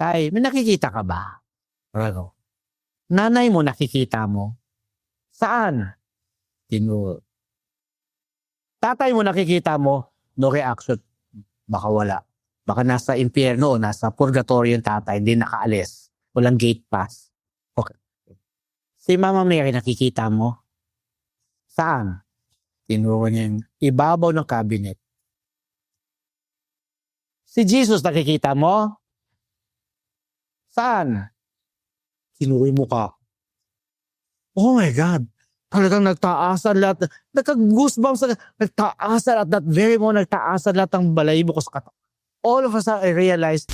Tay, may nakikita ka ba? Ano? Nanay mo nakikita mo? Saan? Tinuro. Tatay mo nakikita mo? No reaction. Baka wala. Baka nasa impyerno o nasa purgatorio yung tatay, hindi nakaalis. Walang gate pass. Okay. Si Mama Mary nakikita mo? Saan? Tinuro niya yung ibabaw ng cabinet. Si Jesus nakikita mo? Saan? Tinuro yung mukha. Oh my God. Talagang nagtaasan lahat. Nagka-goosebumps. Nagtaasan at that very moment, nagtaasan lahat ng balayibo ko sa katawan. All of a sudden, I realized,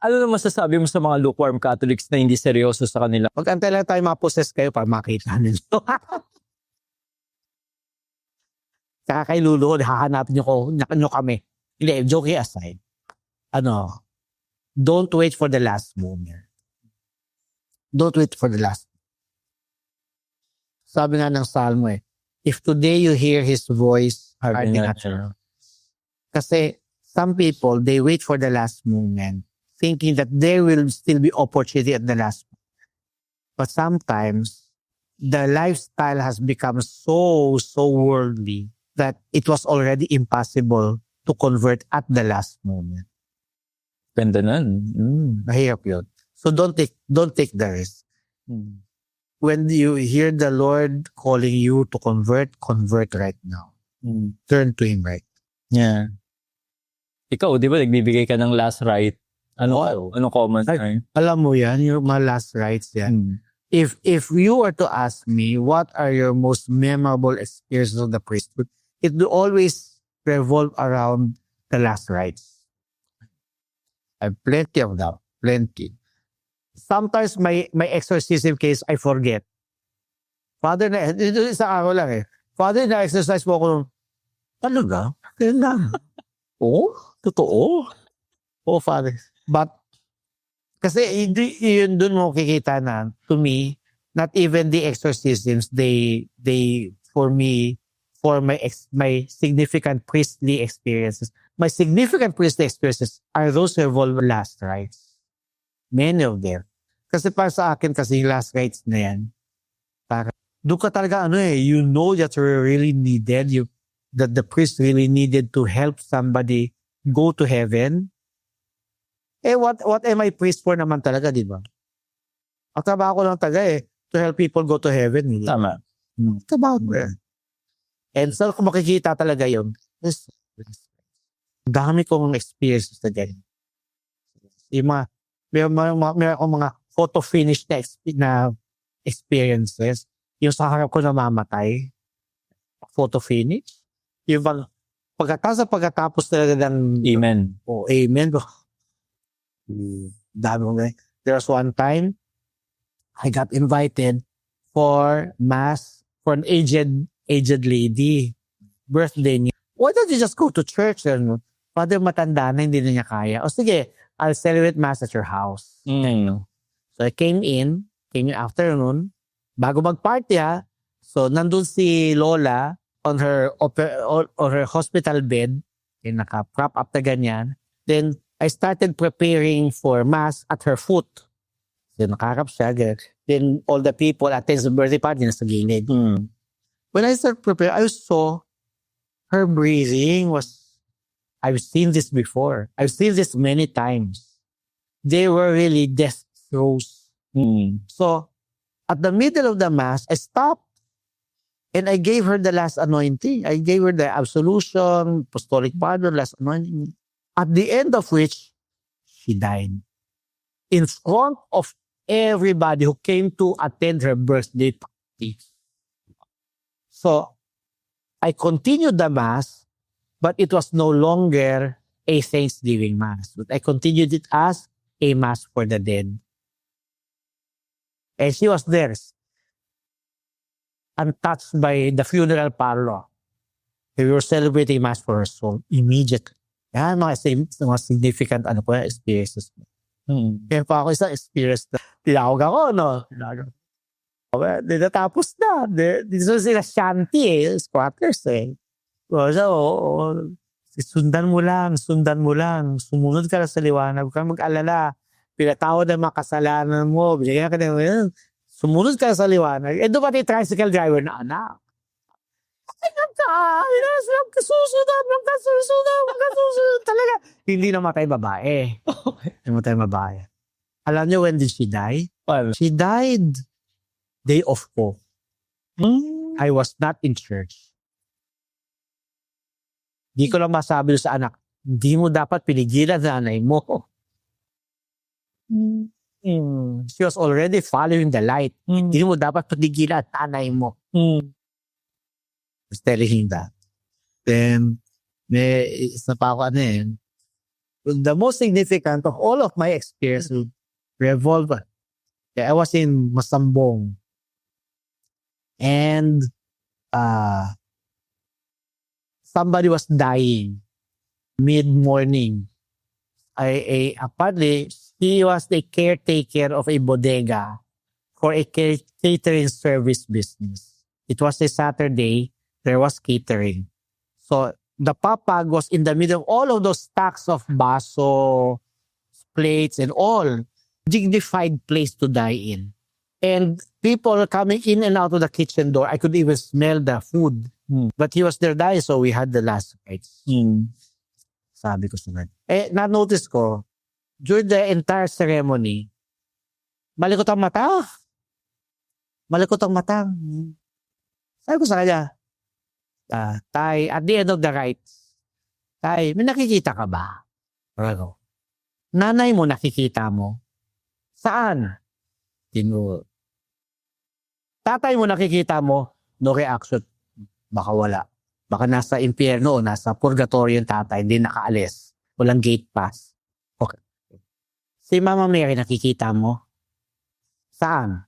Ano na masasabi mo sa mga lukewarm Catholics na hindi seryoso sa kanila? Magantay lang tayo maposes kayo para makita nyo. Saka kay Lulu, hahanapin nyo, ko, nyo kami. Hindi, joking aside. Ano, don't wait for the last moment. Don't wait for the last Sabi nga ng Salmo eh, if today you hear His voice, harden not your Kasi some people, they wait for the last moment, thinking that there will still be opportunity at the last But sometimes the lifestyle has become so, so worldly that it was already impossible to convert at the last moment. Ganda nun. Mm. Mahirap yun. So don't take, don't take the risk. Mm. When you hear the Lord calling you to convert, convert right now. Mm. Turn to Him right. Yeah. Ikaw, di ba, nagbibigay ka ng last right? Ano, Oo. ano comment? Ay. Ay. Alam mo yan, yung mga last rites yan. Mm. If if you were to ask me what are your most memorable experiences of the priesthood, it will always revolve around the last rites. I have plenty of them. Plenty. Sometimes my my exorcism case, I forget. Father na, ito isang araw lang eh. Father na exercise mo ako nung, talaga? Kailan lang? Oo? Totoo? Oo, Father. But, kasi hindi, yun dun mo kikita na, to me, not even the exorcisms, they, they, for me, for my ex, my significant priestly experiences, my significant priestly experiences are those who involve last rites. Many of them. Kasi para sa akin kasi yung last rites na yan, para, doon ka talaga ano eh, you know that you really needed, you, that the priest really needed to help somebody go to heaven. Eh, what, what am I priest for naman talaga, di ba? Ang trabaho ko lang talaga eh, to help people go to heaven. Tama. Trabaho ko eh. And so, kung makikita talaga yun, ang dami kong experiences na ganyan. Yung mga, may, may, may, may akong mga photo finish na, na experiences. Yung sa harap ko namamatay, photo finish. Yung bang, pagkatapos pagkatapos talaga ng Amen. Oh, amen. Hmm, Dami kong ganyan. There was one time, I got invited for mass for an aged, aged lady. Birthday niya. Why don't you just go to church? Ano? Father, matanda na, hindi na niya kaya. O sige, I'll celebrate mass at your house. Mm. So I came in, came in afternoon, bago mag-party ha. So nandun si Lola on her oper- on, on her hospital bed, yung naka-prop up na ganyan. Then I started preparing for mass at her foot. So nakarap siya. ganyan. Then all the people attend the birthday party na sa gilid. Mm. When I started preparing, I saw her breathing was, I've seen this before. I've seen this many times. They were really death throes. Mm. So, at the middle of the mass, I stopped and I gave her the last anointing. I gave her the absolution, apostolic pardon, last anointing. At the end of which, she died. In front of everybody who came to attend her birthday party. So, I continued the mass, but it was no longer a Thanksgiving mass. But I continued it as a mass for the dead. And she was there, untouched by the funeral parlor. We were celebrating mass for her soul immediately. Yan, mga, mga significant ano ko, experiences. Mm. Kaya pa ako isang experience na tinawag ako, no? Tinawag ako. Okay, di natapos na. Di, dito sila shanty eh, squatters eh. So, so, Sundan mo lang, sundan mo lang. Sumunod ka lang sa liwanag. Huwag kang mag-alala. Pinatawad ang mga kasalanan mo. Binigyan ka ng yan. Sumunod ka sa liwanag. Eh, pati tricycle driver na anak. Ingat ka! Inasalam ka susunod! Huwag ka susunod! Huwag ka susunod! Talaga. Hindi namatay babae. Namatay babae. Alam niyo when did she die? Paano? She died day of four. Hmm. I was not in church. Di ko lang masabi sa anak, hindi mo dapat pinigilan nanay mo. Hmm. She was already following the light. Hmm. Hindi mo dapat pinigilan nanay mo. Hmm. I was telling him that. Then, may isa pa ako ano eh. The most significant of all of my experience revolve. Yeah, I was in Masambong. And uh, somebody was dying mid-morning. I, I, apparently, he was the caretaker of a bodega for a ca- catering service business. It was a Saturday. There was catering. So the papag was in the middle of all of those stacks of baso, plates, and all. Dignified place to die in. And people coming in and out of the kitchen door. I could even smell the food. Hmm. But he was there dying, so we had the last rites. Hmm. Sabi ko sa Lord. Eh, na-notice ko, during the entire ceremony, malikot ang mata. Malikot ang mata. Sabi ko sa kanya, ah, Tay, at the end of the rites, Tay, may nakikita ka ba? Ano? Nanay mo nakikita mo? Saan? Tino. Tatay mo nakikita mo? No reaction. Baka wala. Baka nasa impyerno o nasa purgatorio yung tatay, hindi nakaalis. Walang gate pass. Okay. Si Mama Mary nakikita mo? Saan?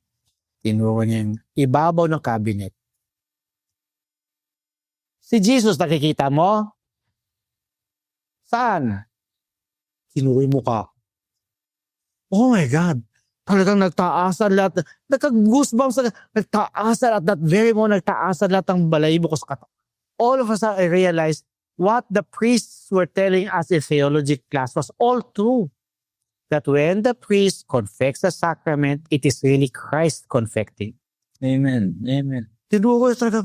Tinuro niya yung ibabaw ng cabinet. Si Jesus nakikita mo? Saan? Tinuro yung mukha. Oh my God. Talagang nagtaasan lahat. Nagka-goosebumps. Nagtaasan at that very moment, nagtaasan lahat ng balayibo ko sa katawan. All of a sudden, I realized what the priests were telling us in theology class was all true. That when the priest confects the sacrament, it is really Christ confecting. Amen. Amen. Tinuro ko talaga.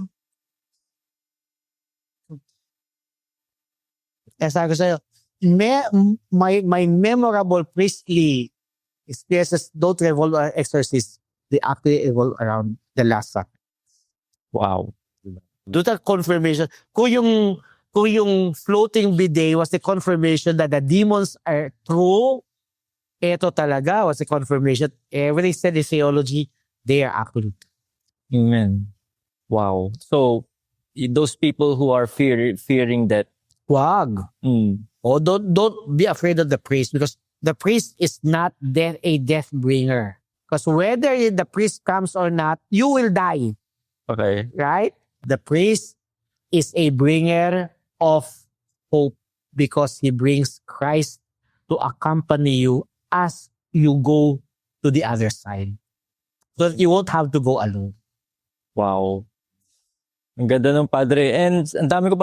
Eh, sabi ko sa'yo, me, my, my memorable priestly experiences don't revolve around exorcism. They actually revolve around the last supper. Wow. Doon ang confirmation. Kung yung, kung yung floating bidet was the confirmation that the demons are true, ito talaga was the confirmation. Everything said in theology, they are actually Amen. Wow. So, those people who are fear, fearing that, Wag. mm, Oh, don't don't be afraid of the priest because the priest is not death a death bringer. Because whether the priest comes or not, you will die, okay. right? The priest is a bringer of hope because he brings Christ to accompany you as you go to the other side. So that you won't have to go alone. Wow. Ang ganda ng padre. And ang dami ko